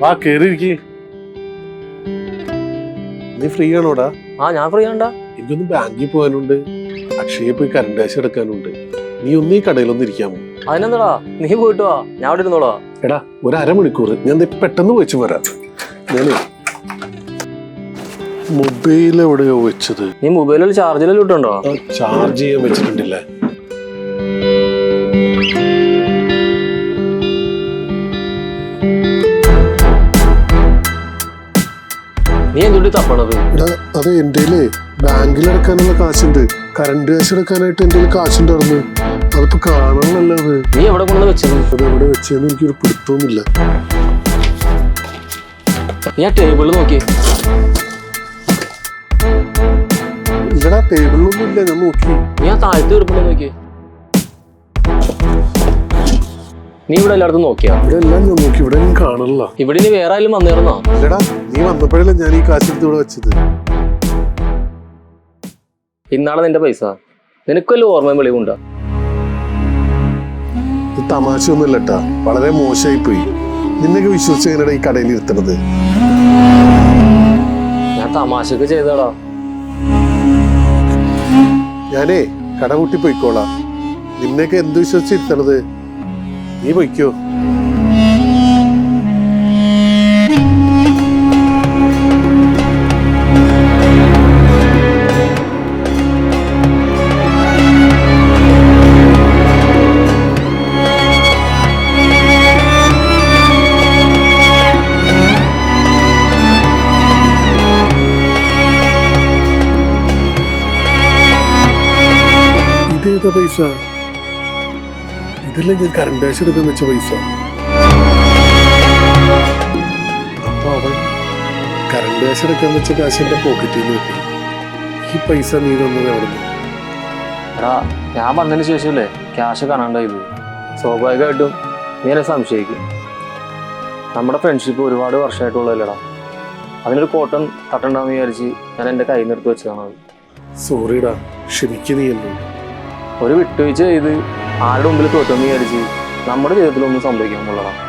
വാ കേറിയിരിക്ക്. നീ ഫ്രീ ആണോടാ ആ ഞാൻ ഫ്രീ ആണ്ടാ എനിക്കൊന്ന് ബാങ്കിൽ പോകാനുണ്ട്. അക്ഷയ പോയി കറണ്ട് കാശ് എടുക്കാനുണ്ട്. നീ ഒന്ന് ഈ കടയിലൊന്ന് ഇരിക്കാമോ? അതിനെന്താടാ? നീ പോയിട്ട് വാ. ഞാൻ അവിടെ ഇരുന്നോളാ. എടാ ഒരു അരമണിക്കൂർ ഞാൻ പെട്ടെന്ന് വെച്ച് വരാം. ഞാനേ മൊബൈൽ എവിടെയോ വെച്ചത്. നീ മൊബൈലിൽ ചാർജിലെല്ലാം ഇട്ടുണ്ടോ? ചാർജ് ചെയ്യാൻ വെച്ചിട്ടുണ്ടില്ലേ? നീ എന്തുകൊണ്ട് തപ്പണത്? അത് എന്റെ ബാങ്കിൽ എടുക്കാനുള്ള കാശുണ്ട്. കറണ്ട് കാശ് എടുക്കാനായിട്ട് എന്റെ കാശുണ്ടായിരുന്നു അതിപ്പോ കാണണമല്ലോ അത്? നീ എവിടെ കൊണ്ട് വെച്ചത്? അത് എവിടെ വെച്ചതെന്ന് എനിക്കൊരു പിടുത്തവുമില്ല നീ ആ ടേബിളിൽ നോക്കി. ഇല്ലടാ ടേബിളിലൊന്നും ഇല്ല ഞാൻ നോക്കി. നീ ആ താഴത്ത് കിടപ്പുണ്ടോ നോക്കി. നീ ഇവിടെ എല്ലായിടത്തും നോക്കിയാ? ഇവിടെ എല്ലാം ഞാൻ നോക്കി ഇവിടെ ഞാൻ കാണില്ല ഇവിടെ ഇനി വേറെ ആയാലും വന്നേർന്നോ ഇല്ലടാ നീ വന്നപ്പോഴല്ലേ ഞാൻ ഈ കാശെടുത്ത് ഇവിടെ വെച്ചത്? ഇന്നാളെ നിന്റെ പൈസ? നിനക്കല്ലോ ഓർമ്മയും വെളിവുണ്ടോ? ഇത് തമാശയൊന്നുമില്ല ട്ടാ വളരെ മോശമായി പോയി നിന്നൊക്കെ വിശ്വസിച്ച് എങ്ങനെയാ ഈ കടയിൽ ഇരുത്തണത് ഞാൻ തമാശക്ക് ചെയ്തടാ ഞാനേ കട കൂട്ടി പോയിക്കോളാം നിന്നെയൊക്കെ എന്ത് വിശ്വസിച്ച് ഇരുത്തണത്? നീ പൊയ്ക്കോ. ഇതേതാ പൈസ? ഇതല്ലേ ഞാൻ കറണ്ട് ആഴ്ച എടുക്കാൻ വെച്ച പൈസ. അപ്പൊ അവൻ കറണ്ട് ആഴ്ച എടുക്കാൻ വെച്ച കാശ് എന്റെ പോക്കറ്റിൽ നിന്ന് കിട്ടി. ഈ പൈസ നീ തന്നത് എവിടെ നിന്ന്? എടാ ഞാൻ വന്നതിന് ശേഷമല്ലേ ക്യാഷ് കാണാണ്ടായി പോയി സ്വാഭാവികമായിട്ടും നീ എന്നെ സംശയിക്കും. നമ്മുടെ ഫ്രണ്ട്ഷിപ്പ് ഒരുപാട് വർഷമായിട്ടുള്ളതല്ലേടാ. അതിനൊരു കോട്ടൺ തട്ടണ്ടെന്ന് വിചാരിച്ച് ഞാൻ എന്റെ കൈ നിർത്തി എടുത്ത് വെച്ചതാണ് സോറിടാ ക്ഷമിക്ക് നീ എന്നെ ഒരു വിട്ടുവീഴ്ച ചെയ്ത് ആരുടെ മുമ്പിൽ തോറ്റൊന്നും വിചാരിച്ച് നമ്മുടെ ജീവിതത്തിലൊന്നും സംഭവിക്കാൻ എന്നുള്ളതാണ്